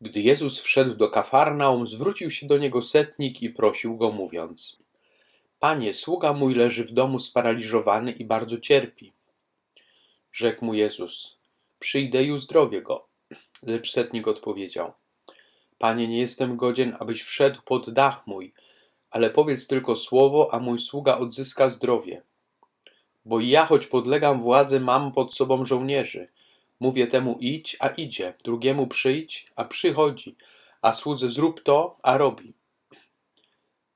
Gdy Jezus wszedł do Kafarnaum, zwrócił się do niego setnik i prosił go, mówiąc: Panie, sługa mój leży w domu sparaliżowany i bardzo cierpi. Rzekł mu Jezus: Przyjdę i uzdrowię go. Lecz setnik odpowiedział: Panie, nie jestem godzien, abyś wszedł pod dach mój, ale powiedz tylko słowo, a mój sługa odzyska zdrowie. Bo ja, choć podlegam władzy, mam pod sobą żołnierzy. Mówię temu idź, a idzie, drugiemu przyjdź, a przychodzi, a słudze zrób to, a robi.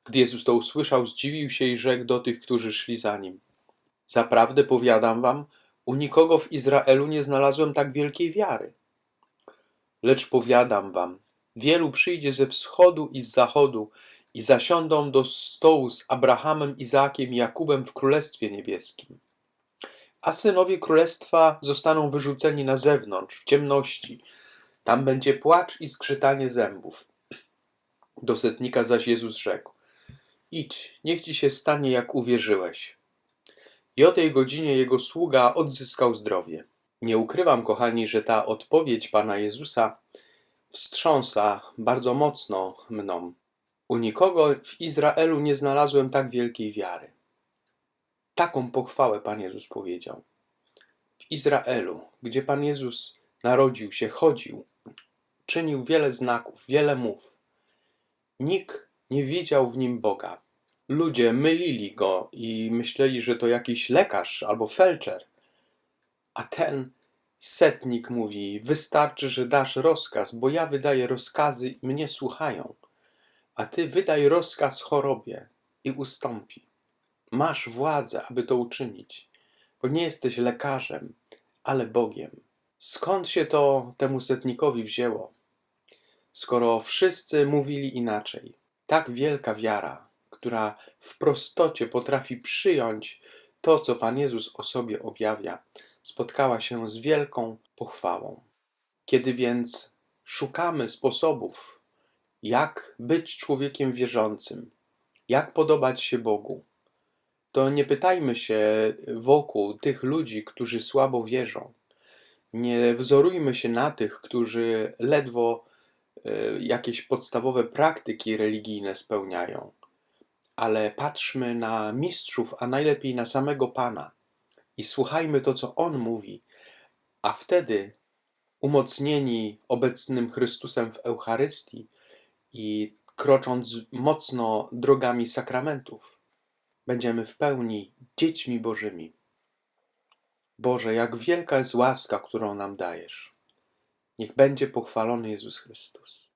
Gdy Jezus to usłyszał, zdziwił się i rzekł do tych, którzy szli za nim. Zaprawdę powiadam wam, u nikogo w Izraelu nie znalazłem tak wielkiej wiary. Lecz powiadam wam, wielu przyjdzie ze wschodu i z zachodu i zasiądą do stołu z Abrahamem, Izaakiem i Jakubem w Królestwie Niebieskim. A synowie Królestwa zostaną wyrzuceni na zewnątrz, w ciemności. Tam będzie płacz i skrzytanie zębów. Do setnika zaś Jezus rzekł: Idź, niech ci się stanie, jak uwierzyłeś. I o tej godzinie jego sługa odzyskał zdrowie. Nie ukrywam, kochani, że ta odpowiedź Pana Jezusa wstrząsa bardzo mocno mną. U nikogo w Izraelu nie znalazłem tak wielkiej wiary. Taką pochwałę Pan Jezus powiedział. W Izraelu, gdzie Pan Jezus narodził się, chodził, czynił wiele znaków, wiele mów. Nikt nie widział w nim Boga. Ludzie mylili go i myśleli, że to jakiś lekarz albo felczer. A ten setnik mówi: Wystarczy, że dasz rozkaz, bo ja wydaję rozkazy i mnie słuchają. A ty wydaj rozkaz chorobie i ustąpi. Masz władzę, aby to uczynić, bo nie jesteś lekarzem, ale Bogiem. Skąd się to temu setnikowi wzięło? Skoro wszyscy mówili inaczej, tak wielka wiara, która w prostocie potrafi przyjąć to, co Pan Jezus o sobie objawia, spotkała się z wielką pochwałą. Kiedy więc szukamy sposobów, jak być człowiekiem wierzącym, jak podobać się Bogu, to nie pytajmy się wokół tych ludzi, którzy słabo wierzą. Nie wzorujmy się na tych, którzy ledwo e, jakieś podstawowe praktyki religijne spełniają, ale patrzmy na mistrzów, a najlepiej na samego Pana. I słuchajmy to, co On mówi, a wtedy umocnieni obecnym Chrystusem w Eucharystii i krocząc mocno drogami sakramentów, będziemy w pełni dziećmi Bożymi. Boże, jak wielka jest łaska, którą nam dajesz. Niech będzie pochwalony Jezus Chrystus.